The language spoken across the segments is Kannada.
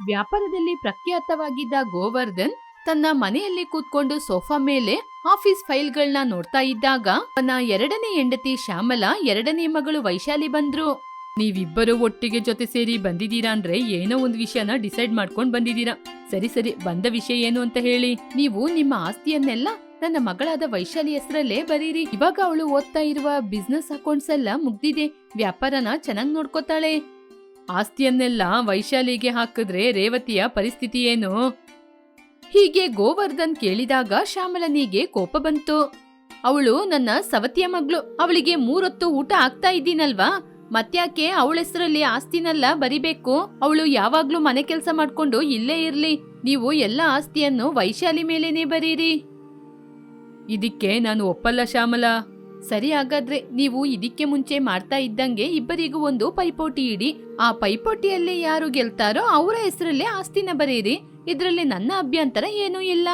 ವ್ಯಾಪಾರದಲ್ಲಿ ಪ್ರಖ್ಯಾತವಾಗಿದ್ದ ಗೋವರ್ಧನ್ ತನ್ನ ಮನೆಯಲ್ಲಿ ಕೂತ್ಕೊಂಡು ಸೋಫಾ ಮೇಲೆ ಆಫೀಸ್ ಫೈಲ್ಗಳನ್ನ ನೋಡ್ತಾ ಇದ್ದಾಗ ಅವನ ಎರಡನೇ ಹೆಂಡತಿ ಶ್ಯಾಮಲಾ ಎರಡನೇ ಮಗಳು ವೈಶಾಲಿ ಬಂದ್ರು. ನೀವಿಬ್ಬರು ಒಟ್ಟಿಗೆ ಜೊತೆ ಸೇರಿ ಬಂದಿದ್ದೀರಾ ಅಂದ್ರೆ ಏನೋ ಒಂದು ವಿಷಯನ ಡಿಸೈಡ್ ಮಾಡ್ಕೊಂಡ್ ಬಂದಿದ್ದೀರಾ. ಸರಿ ಸರಿ, ಬಂದ ವಿಷಯ ಏನು ಅಂತ ಹೇಳಿ. ನೀವು ನಿಮ್ಮ ಆಸ್ತಿಯನ್ನೆಲ್ಲ ನನ್ನ ಮಗಳಾದ ವೈಶಾಲಿ ಹೆಸರಲ್ಲೇ ಬರೀರಿ. ಇವಾಗ ಅವಳು ಓದ್ತಾ ಇರುವ ಬಿಸ್ನೆಸ್ ಅಕೌಂಟ್ಸ್ ಎಲ್ಲ ಮುಗ್ದಿದೆ. ವ್ಯಾಪಾರನ ಚೆನ್ನಾಗ್ ನೋಡ್ಕೋತಾಳೆ. ಆಸ್ತಿಯನ್ನೆಲ್ಲ ವೈಶಾಲಿಗೆ ಹಾಕಿದ್ರೆ ರೇವತಿಯ ಪರಿಸ್ಥಿತಿ ಏನು ಹೀಗೆ ಗೋವರ್ಧನ್ ಕೇಳಿದಾಗ ಶ್ಯಾಮಲನಿಗೆ ಕೋಪ ಬಂತು. ಅವಳು, ನನ್ನ ಸವತಿಯ ಮಗಳು, ಅವಳಿಗೆ ಮೂರೊತ್ತು ಊಟ ಆಗ್ತಾ ಇದ್ದೀನಲ್ವಾ? ಮತ್ಯಾಕೆ ಅವಳ ಹೆಸರಲ್ಲಿ ಆಸ್ತಿನೆಲ್ಲ ಬರಿಬೇಕು? ಅವಳು ಯಾವಾಗ್ಲೂ ಮನೆ ಕೆಲಸ ಮಾಡ್ಕೊಂಡು ಇಲ್ಲೇ ಇರ್ಲಿ. ನೀವು ಎಲ್ಲ ಆಸ್ತಿಯನ್ನು ವೈಶಾಲಿ ಮೇಲೇನೆ ಬರೀರಿ. ಇದಕ್ಕೆ ನಾನು ಒಪ್ಪಲ್ಲ, ಶ್ಯಾಮಲ. ಸರಿ ಹಾಗಾದ್ರೆ ನೀವು ಇದಕ್ಕೆ ಮುಂಚೆ ಮಾಡ್ತಾ ಇದ್ದಂಗೆ ಇಬ್ಬರಿಗೂ ಒಂದು ಪೈಪೋಟಿ ಇಡಿ. ಆ ಪೈಪೋಟಿಯಲ್ಲಿ ಯಾರು ಗೆಲ್ತಾರೋ ಅವರ ಹೆಸರಲ್ಲೇ ಆಸ್ತಿನ ಬರೀರಿ ಇದರಲ್ಲಿ ನನ್ನ ಅಭ್ಯಂತರ ಏನೂ ಇಲ್ಲ.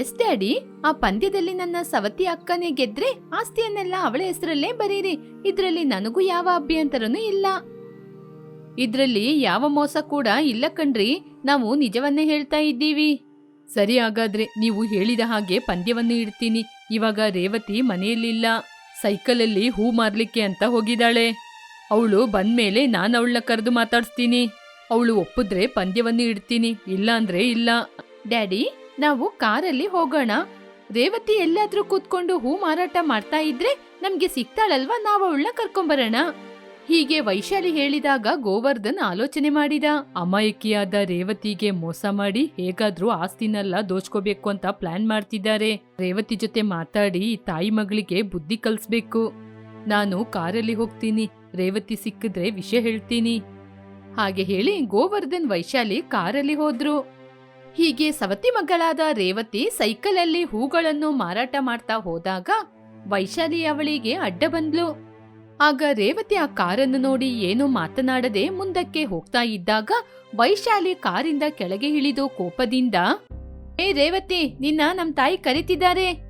ಎಸ್ ಡ್ಯಾಡಿ, ಆ ಪಂದ್ಯದಲ್ಲಿ ನನ್ನ ಸವತಿ ಅಕ್ಕನೇ ಗೆದ್ರೆ ಆಸ್ತಿಯನ್ನೆಲ್ಲ ಅವಳ ಹೆಸರಲ್ಲೇ ಬರೀರಿ ಇದರಲ್ಲಿ ನನಗೂ ಯಾವ ಅಭ್ಯಂತರನೂ ಇಲ್ಲ. ಇದರಲ್ಲಿ ಯಾವ ಮೋಸ ಕೂಡ ಇಲ್ಲ ಕಣ್ರಿ. ನಾವು ನಿಜವನ್ನೇ ಹೇಳ್ತಾ ಇದ್ದೀವಿ. ಸರಿ ಹಾಗಾದ್ರೆ ನೀವು ಹೇಳಿದ ಹಾಗೆ ಪಂದ್ಯವನ್ನು ಇಡ್ತೀನಿ. ಇವಾಗ ರೇವತಿ ಮನೆಯಲ್ಲಿಲ್ಲ. ಸೈಕಲಲ್ಲಿ ಹೂ ಮಾರ್ಲಿಕ್ಕೆ ಅಂತ ಹೋಗಿದ್ದಾಳೆ. ಅವಳು ಬಂದ್ಮೇಲೆ ನಾನು ಅವಳನ್ನ ಕರೆದು ಮಾತಾಡಿಸ್ತೀನಿ. ಅವಳು ಒಪ್ಪಿದ್ರೆ ಪಂದ್ಯವನ್ನು ಇಡ್ತೀನಿ, ಇಲ್ಲ ಅಂದ್ರೆ ಇಲ್ಲ. ಡ್ಯಾಡಿ, ನಾವು ಕಾರಲ್ಲಿ ಹೋಗೋಣ. ರೇವತಿ ಎಲ್ಲಾದ್ರೂ ಕೂತ್ಕೊಂಡು ಹೂ ಮಾರಾಟ ಮಾಡ್ತಾ ಇದ್ರೆ ನಮ್ಗೆ ಸಿಗ್ತಾಳಲ್ವಾ ನಾವು ಅವಳನ್ನ ಕರ್ಕೊಂಬರೋಣ. ಹೀಗೆ ವೈಶಾಲಿ ಹೇಳಿದಾಗ ಗೋವರ್ಧನ್ ಆಲೋಚನೆ ಮಾಡಿದ. ಅಮಾಯಕಿಯಾದ ರೇವತಿಗೆ ಮೋಸ ಮಾಡಿ ಹೇಗಾದ್ರೂ ಆಸ್ತಿನೆಲ್ಲ ದೋಚ್ಕೋಬೇಕು ಅಂತ ಪ್ಲಾನ್ ಮಾಡ್ತಿದ್ದಾರೆ. ರೇವತಿ ಜೊತೆ ಮಾತಾಡಿ ತಾಯಿ ಮಗಳಿಗೆ ಬುದ್ಧಿ ಕಲ್ಸ್ಬೇಕು. ನಾನು ಕಾರಲ್ಲಿ ಹೋಗ್ತೀನಿ. ರೇವತಿ ಸಿಕ್ಕಿದ್ರೆ ವಿಷಯ ಹೇಳ್ತೀನಿ. ಹಾಗೆ ಹೇಳಿ ಗೋವರ್ಧನ್ ವೈಶಾಲಿ ಕಾರಲ್ಲಿ ಹೋದ್ರು. ಹೀಗೆ ಸವತಿ ಮಗಳಾದ ರೇವತಿ ಸೈಕಲಲ್ಲಿ ಹೂಗಳನ್ನು ಮಾರಾಟ ಮಾಡ್ತಾ ಹೋದಾಗ ವೈಶಾಲಿ ಅವಳಿಗೆ ಅಡ್ಡ ಬಂದ್ಲು. ಆಗ ರೇವತಿ ಆ ಕಾರನ್ನು ನೋಡಿ ಏನು ಮಾತನಾಡದೆ ಮುಂದಕ್ಕೆ ಹೋಗ್ತಾ ಇದ್ದಾಗ ವೈಶಾಲಿ ಕಾರಿಂದ ಕೆಳಗೆ ಇಳಿದು ಕೋಪದಿಂದ, ಏ ರೇವತಿ, ನಿನ್ನ ನಮ್ ತಾಯಿ ಕರೀತಿದ್ದಾರೆ.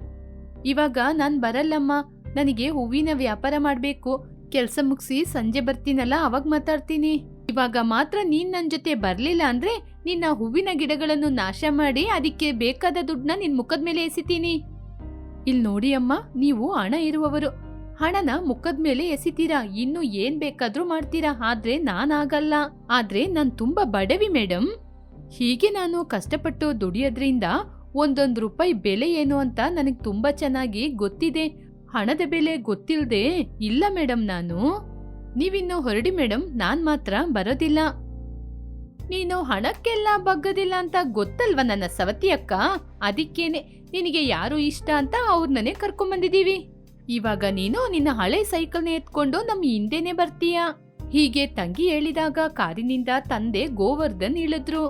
ಇವಾಗ ನಾನ್ ಬರಲ್ಲಮ್ಮ. ನನಗೆ ಹೂವಿನ ವ್ಯಾಪಾರ ಮಾಡ್ಬೇಕು. ಕೆಲ್ಸ ಮುಗಿಸಿ ಸಂಜೆ ಬರ್ತೀನಲ್ಲ, ಅವಾಗ ಮಾತಾಡ್ತೀನಿ. ಇವಾಗ ಮಾತ್ರ ನೀನ್ ನನ್ ಜೊತೆ ಬರ್ಲಿಲ್ಲ ಅಂದ್ರೆ ನಿನ್ನ ಹೂವಿನ ಗಿಡಗಳನ್ನು ನಾಶ ಮಾಡಿ ಅದಕ್ಕೆ ಬೇಕಾದ ದುಡ್ಡನ್ನ ನಿನ್ ಮುಖದ ಮೇಲೆ ಎಸಿತೀನಿ. ಇಲ್ ನೋಡಿ ಅಮ್ಮ, ನೀವು ಹಣ ಇರುವವರು. ಹಣನ ಮುಖದ ಮೇಲೆ ಎಸಿತೀರಾ? ಇನ್ನು ಏನ್ ಬೇಕಾದ್ರೂ ಮಾಡ್ತೀರಾ? ಆದ್ರೆ ನಾನಾಗಲ್ಲ. ಆದ್ರೆ ನಾನು ತುಂಬಾ ಬಡವಿ ಮೇಡಮ್ ಹೀಗೆ ನಾನು ಕಷ್ಟಪಟ್ಟು ದುಡಿಯೋದ್ರಿಂದ ಒಂದೊಂದು ರೂಪಾಯಿ ಬೆಲೆ ಏನು ಅಂತ ನನಗೆ ತುಂಬಾ ಚೆನ್ನಾಗಿ ಗೊತ್ತಿದೆ. ಹಣದ ಬೆಲೆ ಗೊತ್ತಿಲ್ಲದೆ ಇಲ್ಲ ಮೇಡಮ್ ನಾನು. ನೀವಿನ್ನು ಹೊರಡಿ ಮೇಡಮ್ ನಾನ್ ಮಾತ್ರ ಬರೋದಿಲ್ಲ. ನೀನು ಹಣಕ್ಕೆಲ್ಲ ಬಗ್ಗದಿಲ್ಲ ಅಂತ ಗೊತ್ತಲ್ವ ನನ್ನ ಸವತಿ ಅಕ್ಕ? ಅದಕ್ಕೇನೆ. ನಿನಗೆ ಯಾರು ಇಷ್ಟ ಅಂತ ಅವ್ರನ್ನೇ ಕರ್ಕೊಂಬಂದಿದೀವಿ ಇವಾಗ ನೀನು ನಿನ್ನ ಹಳೆ ಸೈಕಲ್ನ ಎತ್ಕೊಂಡು ನಮ್ಮ ಹಿಂದೆನೆ ಬರ್ತೀಯ? ಹೀಗೆ ತಂಗಿ ಹೇಳಿದಾಗ ಕಾರಿನಿಂದ ತಂದೆ ಗೋವರ್ಧನ್ ಇಳಿದ್ರು.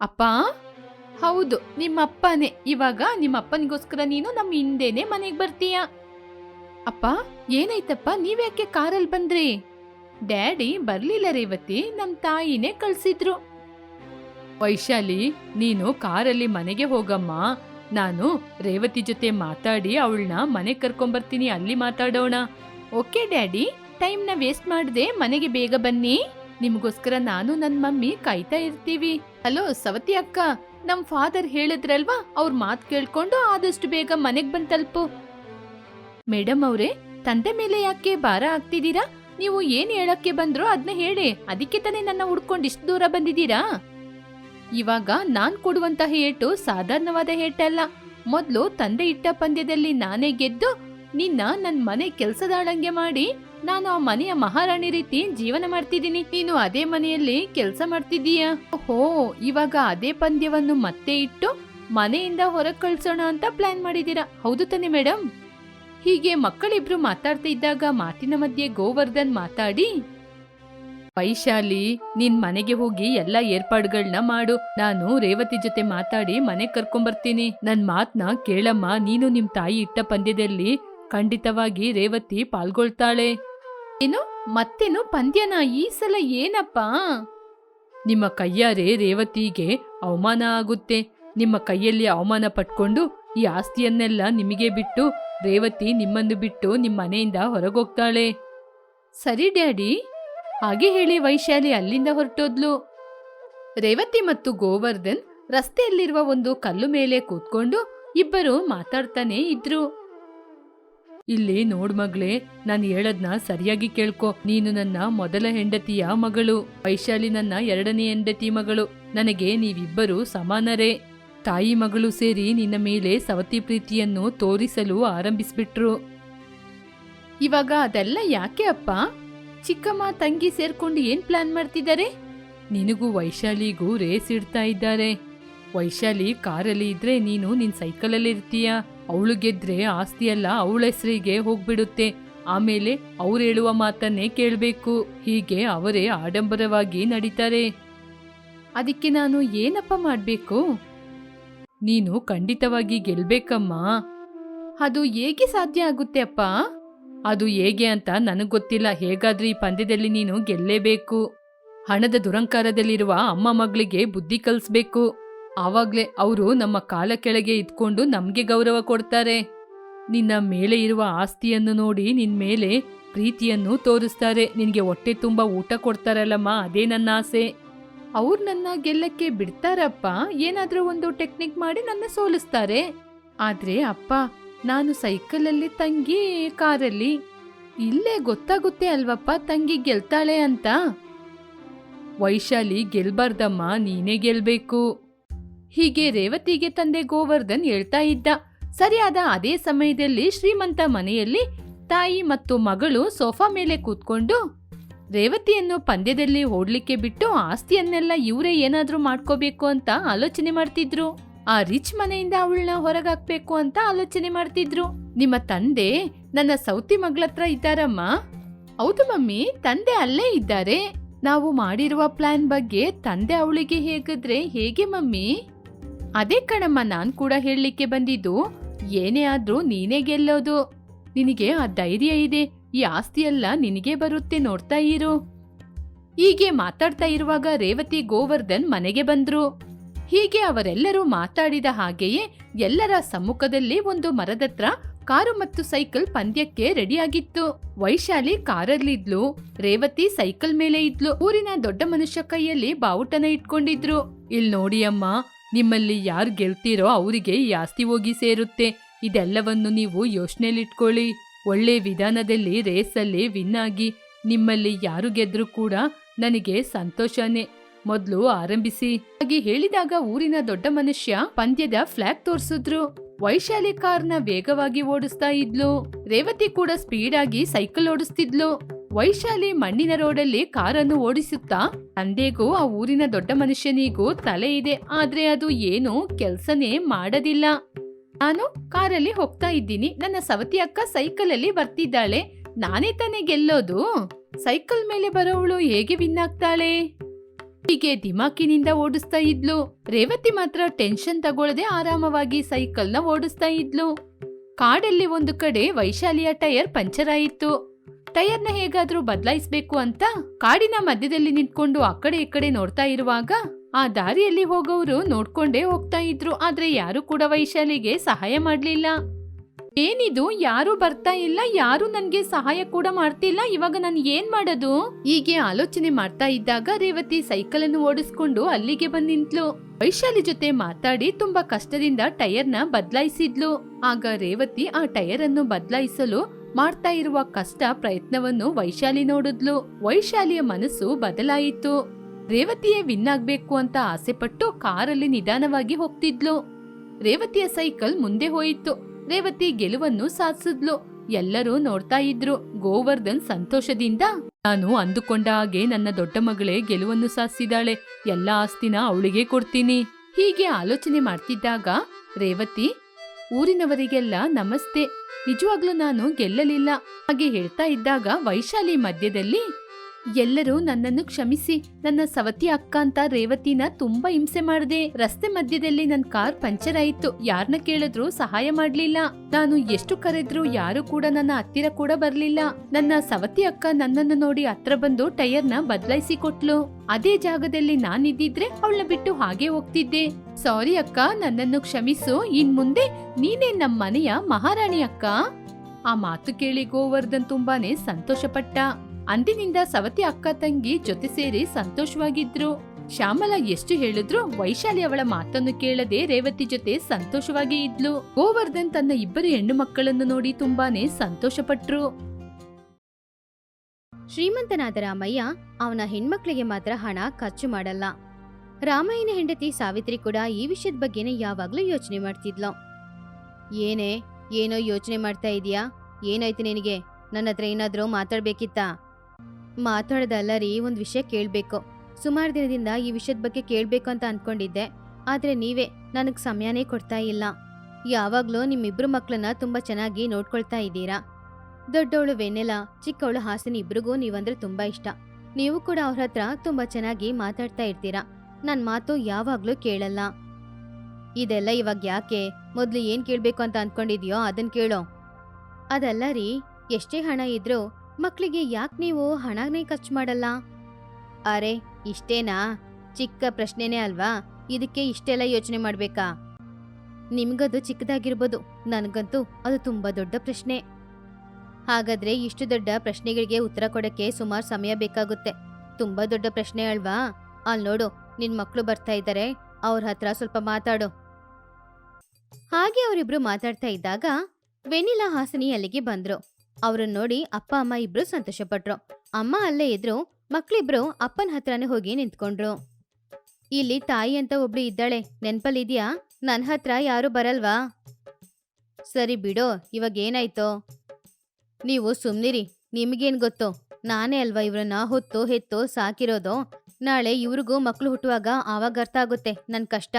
ಅಪ್ಪ? ಹೌದು, ನಿಮ್ಮಪ್ಪನೇ. ಇವಾಗ ನಿಮ್ಮಪ್ಪನಿಗೋಸ್ಕರ ನೀನು ನಮ್ಮ ಹಿಂದೆನೆ ಮನೆಗೆ ಬರ್ತೀಯ? ಅಪ್ಪ, ಏನಾಯ್ತಪ್ಪ? ನೀವ್ಯಾಕೆ ಕಾರಲ್ಲಿ ಬಂದ್ರಿ? ಡ್ಯಾಡಿ ಬರ್ಲಿಲ್ಲ ರೇವತಿ ನಮ್ಮ ತಾಯಿನೇ ಕಳ್ಸಿದ್ರು. ವೈಶಾಲಿ, ನೀನು ಕಾರಲ್ಲಿ ಮನೆಗೆ ಹೋಗಮ್ಮ. ನಾನು ರೇವತಿ ಜೊತೆ ಮಾತಾಡಿ ಅವಳನ್ನ ಮನೆ ಕರ್ಕೊಂಬರ್ತೀನಿ, ಅಲ್ಲಿ ಮಾತಾಡೋಣ. Okay, daddy. ಟೈಮ್ನ ವೇಸ್ಟ್ ಮಾಡದೆ ಮನೆಗೆ ಬೇಗ ಬನ್ನಿ. ನಿಮಗೋಸ್ಕರ ನಾನು ನನ್ನ ಮಮ್ಮಿ ಕಾಯ್ತಾ ಇರ್ತೀವಿ. ಹಲೋ, ಸವತಿ ಅಕ್ಕ. ನಮ್ ಫಾದರ್ ಹೇಳಿದ್ರಲ್ವಾ? ಅವ್ರ ಮಾತ್ ಕೇಳ್ಕೊಂಡು ಆದಷ್ಟು ಬೇಗ ಮನೆಗ್ ಬಂದ್ ತಲುಪು ಮೇಡಮ್ ಅವ್ರೆ, ತಂದೆ ಮೇಲೆ ಯಾಕೆ ಭಾರ ಆಗ್ತಿದ್ದೀರಾ ನೀವು ಏನ್ ಹೇಳಕ್ಕೆ ಬಂದ್ರು ಅದನ್ನ ಹೇಳಿ. ಅದಕ್ಕೆ ತಾನೇ ನನ್ನ ಹುಡ್ಕೊಂಡು ಇಷ್ಟು ದೂರ ಬಂದಿದ್ದೀರಾ? ಇವಾಗ ನಾನ್ ಕೊಡುವಂತಹ ಹೇಟು ಸಾಧಾರಣವಾದ ಹೇಟಲ್ಲ. ಮೊದ್ಲು ತಂದೆ ಇಟ್ಟ ಪಂದ್ಯದಲ್ಲಿ ನಾನೇ ಗೆದ್ದು ನಿನ್ನ ನನ್ ಮನೆ ಕೆಲ್ಸದಾಳಂಗೆ ಮಾಡಿ ನಾನು ಆ ಮನೆಯ ಮಹಾರಾಣಿ ರೀತಿ ಜೀವನ ಮಾಡ್ತಿದ್ದೀನಿ. ನೀನು ಅದೇ ಮನೆಯಲ್ಲಿ ಕೆಲಸ ಮಾಡ್ತಿದ್ದೀಯ? ಓಹೋ, ಇವಾಗ ಅದೇ ಪಂದ್ಯವನ್ನು ಮತ್ತೆ ಇಟ್ಟು ಮನೆಯಿಂದ ಹೊರಗ್ ಕಳ್ಸೋಣ ಅಂತ ಪ್ಲಾನ್ ಮಾಡಿದೀರಾ ಹೌದು ತಾನೆ ಮೇಡಮ್ ಹೀಗೆ ಮಕ್ಕಳಿಬ್ರು ಮಾತಾಡ್ತಾ ಇದ್ದಾಗ ಮಾತಿನ ಮಧ್ಯೆ ಗೋವರ್ಧನ್ ಮಾತಾಡಿ ವೈಶಾಲಿ, ನಿನ್ ಮನೆಗೆ ಹೋಗಿ ಎಲ್ಲ ಏರ್ಪಾಡುಗಳನ್ನ ಮಾಡು. ನಾನು ರೇವತಿ ಜೊತೆ ಮಾತಾಡಿ ಮನೆ ಕರ್ಕೊಂಬರ್ತೀನಿ. ನನ್ ಮಾತ್ನ ಕೇಳಮ್ಮ, ನೀನು ನಿಮ್ ತಾಯಿ ಇಟ್ಟ ಪಂದ್ಯದಲ್ಲಿ ಖಂಡಿತವಾಗಿ ರೇವತಿ ಪಾಲ್ಗೊಳ್ತಾಳೆ. ಏನು? ಮತ್ತೇನು ಪಂದ್ಯನ? ಈ ಸಲ ಏನಪ್ಪಾ? ನಿಮ್ಮ ಕೈಯಾರೆ ರೇವತಿಗೆ ಅವಮಾನ ಆಗುತ್ತೆ. ನಿಮ್ಮ ಕೈಯಲ್ಲಿ ಅವಮಾನ ಪಟ್ಕೊಂಡು ಈ ಆಸ್ತಿಯನ್ನೆಲ್ಲ ನಿಮಗೆ ಬಿಟ್ಟು ರೇವತಿ ನಿಮ್ಮನ್ನು ಬಿಟ್ಟು ನಿಮ್ಮ ಮನೆಯಿಂದ ಹೊರಗೋಗ್ತಾಳೆ. ಸರಿ ಡ್ಯಾಡಿ. ಹಾಗೆ ಹೇಳಿ ವೈಶಾಲಿ ಅಲ್ಲಿಂದ ಹೊರಟೋದ್ಲು. ರೇವತಿ ಮತ್ತು ಗೋವರ್ಧನ್ ರಸ್ತೆಯಲ್ಲಿರುವ ಒಂದು ಕಲ್ಲು ಮೇಲೆ ಕೂತ್ಕೊಂಡು ಇಬ್ಬರು ಮಾತಾಡ್ತಾನೆ ಇದ್ರು. ಇಲ್ಲಿ ನೋಡ್ ಮಗಳೇ, ನಾನು ಹೇಳದ್ನ ಸರಿಯಾಗಿ ಕೇಳ್ಕೊ. ನೀನು ನನ್ನ ಮೊದಲ ಹೆಂಡತಿಯ ಮಗಳು. ವೈಶಾಲಿ ನನ್ನ ಎರಡನೇ ಹೆಂಡತಿ ಮಗಳು. ನನಗೆ ನೀವಿಬ್ಬರು ಸಮಾನರೇ. ತಾಯಿ ಮಗಳು ಸೇರಿ ನಿನ್ನ ಮೇಲೆ ಸವತಿ ಪ್ರೀತಿಯನ್ನು ತೋರಿಸಲು ಆರಂಭಿಸ್ಬಿಟ್ರು. ಇವಾಗ ಅದೆಲ್ಲ ಯಾಕೆ ಅಪ್ಪ? ಚಿಕ್ಕಮ್ಮ ತಂಗಿ ಸೇರ್ಕೊಂಡು ಏನ್ ಪ್ಲಾನ್ ಮಾಡ್ತಿದ್ದಾರೆ? ನಿನಗೂ ವೈಶಾಲಿಗೂ ರೇಸ್ ಇಡ್ತಾ ಇದ್ದಾರೆ. ವೈಶಾಲಿ ಕಾರಲ್ಲಿ ಇದ್ರೆ ನೀನು ನಿನ್ ಸೈಕಲಲ್ಲಿ ಇರ್ತೀಯ? ಅವಳು ಗೆದ್ರೆ ಆಸ್ತಿ ಎಲ್ಲ ಅವಳ ಹೆಸರಿಗೆ ಹೋಗ್ಬಿಡುತ್ತೆ. ಆಮೇಲೆ ಅವ್ರು ಹೇಳುವ ಮಾತನ್ನೇ ಕೇಳಬೇಕು. ಹೀಗೆ ಅವರೇ ಆಡಂಬರವಾಗಿ ನಡೀತಾರೆ. ಅದಕ್ಕೆ ನಾನು ಏನಪ್ಪ ಮಾಡ್ಬೇಕು? ನೀನು ಖಂಡಿತವಾಗಿ ಗೆಲ್ಬೇಕಮ್ಮ. ಅದು ಹೇಗೆ ಸಾಧ್ಯ ಆಗುತ್ತೆ ಅಪ್ಪ? ಅದು ಹೇಗೆ ಅಂತ ನನಗೆ ಗೊತ್ತಿಲ್ಲ. ಹೇಗಾದ್ರೂ ಈ ಪಂದ್ಯದಲ್ಲಿ ನೀನು ಗೆಲ್ಲೇಬೇಕು. ಹಣದ ದುರಂಕಾರದಲ್ಲಿರುವ ಅಮ್ಮ ಮಗಳಿಗೆ ಬುದ್ಧಿ ಕಲಿಸ್ಬೇಕು. ಆವಾಗ್ಲೇ ಅವರು ನಮ್ಮ ಕಾಲ ಕೆಳಗೆ ಇದ್ಕೊಂಡು ನಮಗೆ ಗೌರವ ಕೊಡ್ತಾರೆ. ನಿನ್ನ ಮೇಲೆ ಇರುವ ಆಸ್ತಿಯನ್ನು ನೋಡಿ ನಿನ್ನ ಮೇಲೆ ಪ್ರೀತಿಯನ್ನು ತೋರಿಸ್ತಾರೆ. ನಿನಗೆ ಹೊಟ್ಟೆ ತುಂಬಾ ಊಟ ಕೊಡ್ತಾರಲ್ಲಮ್ಮ, ಅದೇ ನನ್ನ ಆಸೆ. ಅವ್ರು ನನ್ನ ಗೆಲ್ಲಕ್ಕೆ ಬಿಡ್ತಾರಪ್ಪ. ಏನಾದರೂ ಒಂದು ಟೆಕ್ನಿಕ್ ಮಾಡಿ ನನ್ನ ಸೋಲಿಸ್ತಾರೆ. ಆದ್ರೆ ಅಪ್ಪ ನಾನು ಸೈಕಲಲ್ಲಿ ತಂಗಿ ಕಾರಲ್ಲಿ. ಇಲ್ಲೇ ಗೊತ್ತಾಗುತ್ತೆ ಅಲ್ವಪ್ಪ ತಂಗಿ ಗೆಲ್ತಾಳೆ ಅಂತ. ವೈಶಾಲಿ ಗೆಲ್ಬಾರ್ದಮ್ಮ, ನೀನೇ ಗೆಲ್ಬೇಕು. ಹೀಗೆ ರೇವತಿಗೆ ತಂದೆ ಗೋವರ್ಧನ್ ಹೇಳ್ತಾ ಇದ್ದ. ಸರಿಯಾದ ಅದೇ ಸಮಯದಲ್ಲಿ ಶ್ರೀಮಂತ ಮನೆಯಲ್ಲಿ ತಾಯಿ ಮತ್ತು ಮಗಳು ಸೋಫಾ ಮೇಲೆ ಕೂತ್ಕೊಂಡು ರೇವತಿಯನ್ನು ಪಂದ್ಯದಲ್ಲಿ ಓಡ್ಲಿಕ್ಕೆ ಬಿಟ್ಟು ಆಸ್ತಿಯನ್ನೆಲ್ಲ ಇವರೇ ಏನಾದರೂ ಮಾಡ್ಕೋಬೇಕು ಅಂತ ಆಲೋಚನೆ ಮಾಡ್ತಿದ್ರು. ಆ ರಿಚ್ ಮನೆಯಿಂದ ಅವಳನ್ನ ಹೊರಗಾಕ್ಬೇಕು ಅಂತ ಆಲೋಚನೆ ಮಾಡ್ತಿದ್ರು. ನಿಮ್ಮ ತಂದೆ ನನ್ನ ಸೌತಿ ಮಗಳತ್ರ ಇದ್ದಾರಮ್ಮ? ಹೌದು ಮಮ್ಮಿ, ತಂದೆ ಅಲ್ಲೇ ಇದ್ದಾರೆ. ನಾವು ಮಾಡಿರುವ ಪ್ಲಾನ್ ಬಗ್ಗೆ ತಂದೆ ಅವಳಿಗೆ ಹೇಗಿದ್ರೆ ಹೇಗೆ ಮಮ್ಮಿ? ಅದೇ ಕಣಮ್ಮ, ನಾನ್ ಕೂಡ ಹೇಳಲಿಕ್ಕೆ ಬಂದಿದ್ದು, ಏನೇ ಆದ್ರೂ ನೀನೇ ಗೆಲ್ಲೋದು. ನಿನಗೆ ಆ ಧೈರ್ಯ ಇದೆ, ಈ ಆಸ್ತಿಯೆಲ್ಲ ನಿನಗೆ ಬರುತ್ತೆ ನೋಡ್ತಾ ಇರು. ಹೀಗೆ ಮಾತಾಡ್ತಾ ಇರುವಾಗ ರೇವತಿ ಗೋವರ್ಧನ್ ಮನೆಗೆ ಬಂದ್ರು. ಹೀಗೆ ಅವರೆಲ್ಲರೂ ಮಾತಾಡಿದ ಹಾಗೆಯೇ ಎಲ್ಲರ ಸಮ್ಮುಖದಲ್ಲಿ ಒಂದು ಮರದತ್ರ ಕಾರು ಮತ್ತು ಸೈಕಲ್ ಪಂದ್ಯಕ್ಕೆ ರೆಡಿಯಾಗಿತ್ತು. ವೈಶಾಲಿ ಕಾರಲ್ಲಿದ್ಲು. ರೇವತಿ ಸೈಕಲ್ ಮೇಲೆ ಇದ್ಲು. ಊರಿನ ದೊಡ್ಡ ಮನುಷ್ಯ ಕೈಯಲ್ಲಿ ಬಾವುಟನ ಇಟ್ಕೊಂಡಿದ್ರು. ಇಲ್ ನೋಡಿ ಅಮ್ಮ, ನಿಮ್ಮಲ್ಲಿ ಯಾರು ಗೆಲ್ತೀರೋ ಅವರಿಗೆ ಈ ಹೋಗಿ ಸೇರುತ್ತೆ. ಇದೆಲ್ಲವನ್ನು ನೀವು ಯೋಚನೆಯಲ್ಲಿಟ್ಕೊಳ್ಳಿ ಒಳ್ಳೆ ವಿಧಾನದಲ್ಲಿ ರೇಸಲ್ಲಿ ವಿನ್ ಆಗಿ ನಿಮ್ಮಲ್ಲಿ ಯಾರು ಗೆದ್ರು ಕೂಡ ನನಗೆ ಸಂತೋಷನೇ. ಮೊದ್ಲು ಆರಂಭಿಸಿ. ಹಾಗೆ ಹೇಳಿದಾಗ ಊರಿನ ದೊಡ್ಡ ಮನುಷ್ಯ ಪಂದ್ಯದ ಫ್ಲಾಗ್ ತೋರಿಸಿದ್ರು. ವೈಶಾಲಿ ಕಾರ್ನ ವೇಗವಾಗಿ ಓಡಿಸ್ತಾ ಇದ್ಲು. ರೇವತಿ ಕೂಡ ಸ್ಪೀಡ್ ಆಗಿ ಸೈಕಲ್ ಓಡಿಸ್ತಿದ್ಲು. ವೈಶಾಲಿ ಮಣ್ಣಿನ ರೋಡಲ್ಲಿ ಕಾರನ್ನು ಓಡಿಸುತ್ತಾ ತಂದೆಗೂ ಆ ಊರಿನ ದೊಡ್ಡ ಮನುಷ್ಯನಿಗೂ ತಲೆ ಇದೆ. ಆದ್ರೆ ಅದು ಏನು ಕೆಲ್ಸನೇ ಮಾಡದಿಲ್ಲ. ನಾನು ಕಾರಲ್ಲಿ ಹೋಗ್ತಾ ಇದ್ದೀನಿ. ನನ್ನ ಸವತಿ ಅಕ್ಕ ಸೈಕಲ್ ಅಲ್ಲಿ ಬರ್ತಿದ್ದಾಳೆ. ನಾನೇ ತಾನೇ ಗೆಲ್ಲೋದು. ಸೈಕಲ್ ಮೇಲೆ ಬರೋವಳು ಹೇಗೆ ವಿನ್ ಆಗ್ತಾಳೆ? ಹೀಗೆ ದಿಮಾಕಿನಿಂದ ಓಡಿಸ್ತಾ ಇದ್ಲು. ರೇವತಿ ಮಾತ್ರ ಟೆನ್ಷನ್ ತಗೊಳ್ಳದೆ ಆರಾಮವಾಗಿ ಸೈಕಲ್ನ ಓಡಿಸ್ತಾ ಇದ್ಲು. ಕಾಡಲ್ಲಿ ಒಂದು ಕಡೆ ವೈಶಾಲಿಯ ಟೈರ್ ಪಂಚರ್ ಆಯಿತು. ಟೈರ್ನ ಹೇಗಾದ್ರೂ ಬದಲಾಯಿಸ್ಬೇಕು ಅಂತ ಕಾಡಿನ ಮಧ್ಯದಲ್ಲಿ ನಿಂತ್ಕೊಂಡು ಆ ಕಡೆ ಈ ಕಡೆ ನೋಡ್ತಾ ಇರುವಾಗ ಆ ದಾರಿಯಲ್ಲಿ ಹೋಗೋರು ನೋಡ್ಕೊಂಡೇ ಹೋಗ್ತಾ ಇದ್ರು. ಆದ್ರೆ ಯಾರು ಕೂಡ ವೈಶಾಲಿಗೆ ಸಹಾಯ ಮಾಡ್ಲಿಲ್ಲ. ಏನಿದು? ಯಾರು ಬರ್ತಾ ಇಲ್ಲ, ಯಾರು ನನ್ಗೆ ಸಹಾಯ ಕೂಡ ಮಾಡ್ತಿಲ್ಲ, ಇವಾಗ ನಾನು ಏನ್ ಮಾಡೋದು? ಹೀಗೆ ಆಲೋಚನೆ ಮಾಡ್ತಾ ಇದ್ದಾಗ ರೇವತಿ ಸೈಕಲ್ ಅನ್ನು ಓಡಿಸ್ಕೊಂಡು ಅಲ್ಲಿಗೆ ಬಂದ್ ನಿಂತ್ಲು. ವೈಶಾಲಿ ಜೊತೆ ಮಾತಾಡಿ ತುಂಬಾ ಕಷ್ಟದಿಂದ ಟೈರ್ನ ಬದಲಾಯಿಸಿದ್ಲು. ಆಗ ರೇವತಿ ಆ ಟೈರ್ ಅನ್ನು ಬದಲಾಯಿಸಲು ಮಾಡ್ತಾ ಇರುವ ಕಷ್ಟ ಪ್ರಯತ್ನವನ್ನು ವೈಶಾಲಿ ನೋಡಿದ್ಲು. ವೈಶಾಲಿಯ ಮನಸ್ಸು ಬದಲಾಯಿತು. ರೇವತಿಯೇ ವಿನ್ ಆಗ್ಬೇಕು ಅಂತ ಆಸೆಪಟ್ಟು ಕಾರಲ್ಲಿ ನಿಧಾನವಾಗಿ ಹೋಗ್ತಿದ್ಲು. ರೇವತಿಯ ಸೈಕಲ್ ಮುಂದೆ ಹೋಯಿತು. ರೇವತಿ ಗೆಲುವನ್ನು ಸಾಧಿಸಿದ್ಲು. ಎಲ್ಲರೂ ನೋಡ್ತಾ ಇದ್ರು. ಗೋವರ್ಧನ್ ಸಂತೋಷದಿಂದ, ನಾನು ಅಂದುಕೊಂಡ ಹಾಗೆ ನನ್ನ ದೊಡ್ಡ ಮಗಳೇ ಗೆಲುವನ್ನು ಸಾಧಿಸಿದಾಳೆ ಎಲ್ಲ ಆಸ್ತಿನ ಅವಳಿಗೆ ಕೊಡ್ತೀನಿ. ಹೀಗೆ ಆಲೋಚನೆ ಮಾಡ್ತಿದ್ದಾಗ ರೇವತಿ, ಊರಿನವರಿಗೆಲ್ಲ ನಮಸ್ತೆ. ನಿಜವಾಗ್ಲೂ ನಾನು ಗೆಲ್ಲಲಿಲ್ಲ. ಹಾಗೆ ಹೇಳ್ತಾ ಇದ್ದಾಗ ವೈಶಾಲಿ ಮಧ್ಯದಲ್ಲಿ ಎಲ್ಲರೂ ನನ್ನನ್ನು ಕ್ಷಮಿಸಿ. ನನ್ನ ಸವತಿ ಅಕ್ಕ ಅಂತ ರೇವತಿನ ತುಂಬಾ ಹಿಂಸೆ ಮಾಡಿದೆ. ರಸ್ತೆ ಮಧ್ಯದಲ್ಲಿ ನನ್ ಕಾರ್ ಪಂಚರ್ ಆಯಿತು. ಯಾರನ್ನ ಕೇಳಿದ್ರು ಸಹಾಯ ಮಾಡ್ಲಿಲ್ಲ. ನಾನು ಎಷ್ಟು ಕರೆದ್ರು ಯಾರು ಕೂಡ ನನ್ನ ಹತ್ತಿರ ಕೂಡ ಬರ್ಲಿಲ್ಲ. ನನ್ನ ಸವತಿ ಅಕ್ಕ ನನ್ನನ್ನು ನೋಡಿ ಹತ್ರ ಬಂದು ಟೈರ್ನ ಬದಲಾಯಿಸಿ ಕೊಟ್ಲು. ಅದೇ ಜಾಗದಲ್ಲಿ ನಾನಿದ್ದಿದ್ರೆ ಅವಳನ್ನ ಬಿಟ್ಟು ಹಾಗೆ ಹೋಗ್ತಿದ್ದೆ. ಸಾರಿ ಅಕ್ಕ, ನನ್ನನ್ನು ಕ್ಷಮಿಸು. ಇನ್ ಮುಂದೆ ನೀನೇ ನಮ್ ಮನೆಯ ಮಹಾರಾಣಿ ಅಕ್ಕ. ಆ ಮಾತು ಕೇಳಿ ಗೋವರ್ಧನ್ ತುಂಬಾನೇ ಸಂತೋಷಪಟ್ಟ. ಅಂದಿನಿಂದ ಸವತಿ ಅಕ್ಕ ತಂಗಿ ಜೊತೆ ಸೇರಿ ಸಂತೋಷವಾಗಿದ್ರು. ಶ್ಯಾಮಲ ಎಷ್ಟು ಹೇಳಿದ್ರು ವೈಶಾಲಿ ಅವಳ ಮಾತನ್ನು ಕೇಳದೆ ರೇವತಿ ಜೊತೆ ಸಂತೋಷವಾಗಿ ಇದ್ಲು. ಗೋವರ್ಧನ್ ತನ್ನ ಇಬ್ಬರು ಹೆಣ್ಣು ಮಕ್ಕಳನ್ನು ನೋಡಿ ತುಂಬಾನೇ ಸಂತೋಷಪಟ್ರು. ಶ್ರೀಮಂತನಾದ ರಾಮಯ್ಯ ಅವನ ಹೆಣ್ಮಕ್ಳಿಗೆ ಮಾತ್ರ ಹಣ ಖರ್ಚು ಮಾಡಲ್ಲ. ರಾಮಯ್ಯನ ಹೆಂಡತಿ ಸಾವಿತ್ರಿ ಕೂಡ ಈ ವಿಷಯದ ಬಗ್ಗೆನೇ ಯಾವಾಗ್ಲೂ ಯೋಚನೆ ಮಾಡ್ತಿದ್ಲು. ಏನೇ, ಏನೋ ಯೋಚನೆ ಮಾಡ್ತಾ ಇದೀಯಾ? ಏನಾಯ್ತು ನಿನಗೆ? ನನ್ನ ಹತ್ರ ಏನಾದ್ರೂ ಮಾತಾಡ್ಬೇಕಿತ್ತಾ? ಮಾತಾಡೋದಲ್ಲ ರೀ, ಒಂದು ವಿಷಯ ಕೇಳಬೇಕು. ಸುಮಾರು ದಿನದಿಂದ ಈ ವಿಷಯದ ಬಗ್ಗೆ ಕೇಳಬೇಕು ಅಂತ ಅಂದ್ಕೊಂಡಿದ್ದೆ ಆದ್ರೆ ನೀವೇ, ನನಗೆ ಸಮಯನೇ ಕೊಡ್ತಾ ಇಲ್ಲ. ಯಾವಾಗಲೂ ನಿಮ್ಮಿಬ್ಬರು ಮಕ್ಕಳನ್ನ ತುಂಬಾ ಚೆನ್ನಾಗಿ ನೋಡ್ಕೊಳ್ತಾ ಇದ್ದೀರಾ? ದೊಡ್ಡವಳು ವೆನ್ನೆಲ ಚಿಕ್ಕವಳು ಹಾಸನ ಇಬ್ರಿಗೂ ನೀವಂದ್ರೆ ತುಂಬಾ ಇಷ್ಟ. ನೀವು ಕೂಡ ಅವ್ರ ಹತ್ರ ತುಂಬಾ ಚೆನ್ನಾಗಿ ಮಾತಾಡ್ತಾ ಇರ್ತೀರಾ? ನನ್ನ ಮಾತು ಯಾವಾಗಲೂ ಕೇಳಲ್ಲ. ಇದೆಲ್ಲ ಇವಾಗ ಯಾಕೆ? ಮೊದಲು ಏನು ಕೇಳಬೇಕು ಅಂತ ಅಂದ್ಕೊಂಡಿದ್ಯೋ ಅದನ್ ಕೇಳೋ. ಅದಲ್ಲ ರೀ, ಎಷ್ಟೇ ಹಣ ಇದ್ರೂ ಮಕ್ಳಿಗೆ ಯಾಕೆ ನೀವು ಹಣನೇ ಖರ್ಚು ಮಾಡಲ್ಲ? ಅರೆ, ಇಷ್ಟೇನಾ? ಚಿಕ್ಕ ಪ್ರಶ್ನೆನೇ ಅಲ್ವಾ? ಇದಕ್ಕೆ ಇಷ್ಟೆಲ್ಲ ಯೋಚನೆ ಮಾಡ್ಬೇಕಾ? ನಿಮ್ಗದು ಚಿಕ್ಕದಾಗಿರ್ಬೋದು. ನನಗಂತೂ ಅದು ತುಂಬಾ ದೊಡ್ಡ ಪ್ರಶ್ನೆ. ಹಾಗಾದ್ರೆ ಇಷ್ಟು ದೊಡ್ಡ ಪ್ರಶ್ನೆಗಳಿಗೆ ಉತ್ತರ ಕೊಡಕ್ಕೆ ಸುಮಾರು ಸಮಯ ಬೇಕಾಗುತ್ತೆ. ತುಂಬಾ ದೊಡ್ಡ ಪ್ರಶ್ನೆ ಅಲ್ವಾ? ಅಲ್ಲಿ ನೋಡು, ನಿನ್ ಮಕ್ಳು ಬರ್ತಾ ಇದ್ದಾರೆ ಅವ್ರ ಹತ್ರ ಸ್ವಲ್ಪ ಮಾತಾಡು. ಹಾಗೆ ಅವರಿಬ್ರು ಮಾತಾಡ್ತಾ ಇದ್ದಾಗ ವೆನಿಲಾ ಹಾಸನಿ ಅಲ್ಲಿಗೆ ಬಂದ್ರು. ಅವ್ರನ್ನ ನೋಡಿ ಅಪ್ಪ, ಅಮ್ಮ ಇಬ್ರು ಸಂತೋಷಪಟ್ರು. ಅಮ್ಮ ಅಲ್ಲೇ ಇದ್ರು, ಮಕ್ಳಿಬ್ರು ಅಪ್ಪನ ಹತ್ರನೇ ಹೋಗಿ ನಿಂತ್ಕೊಂಡ್ರು. ಇಲ್ಲಿ ತಾಯಿ ಅಂತ ಒಬ್ಳು ಇದ್ದಾಳೆ, ನೆನ್ಪಲ್ಲಿದ್ಯಾ? ನನ್ನ ಹತ್ರ ಯಾರು ಬರಲ್ವಾ? ಸರಿ ಬಿಡೋ, ಇವಾಗ ಏನಾಯ್ತೋ? ನೀವು ಸುಮ್ನಿರಿ, ನಿಮ್ಗೇನ್ ಗೊತ್ತು? ನಾನೇ ಅಲ್ವಾ ಇವ್ರನ್ನ ಹೊತ್ತು, ಹೆತ್ತು ಸಾಕಿರೋದು? ನಾಳೆ ಇವ್ರಿಗೂ ಮಕ್ಳು ಹುಟ್ಟುವಾಗ ಆವಾಗ ಅರ್ಥ ಆಗುತ್ತೆ, ನನ್ ಕಷ್ಟ.